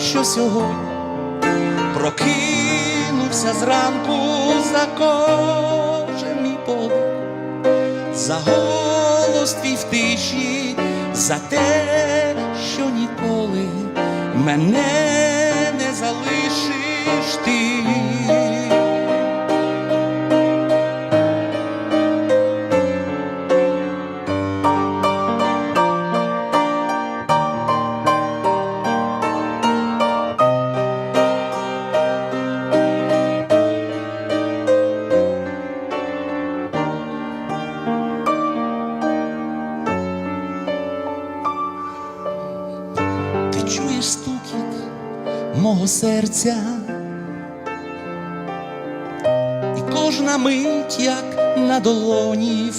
що сьогодні прокинувся зранку за кожен мій подих, за голос твій в тиші, за те, що ніколи мене чуєш стукіт мого серця, і кожна мить, як на долоні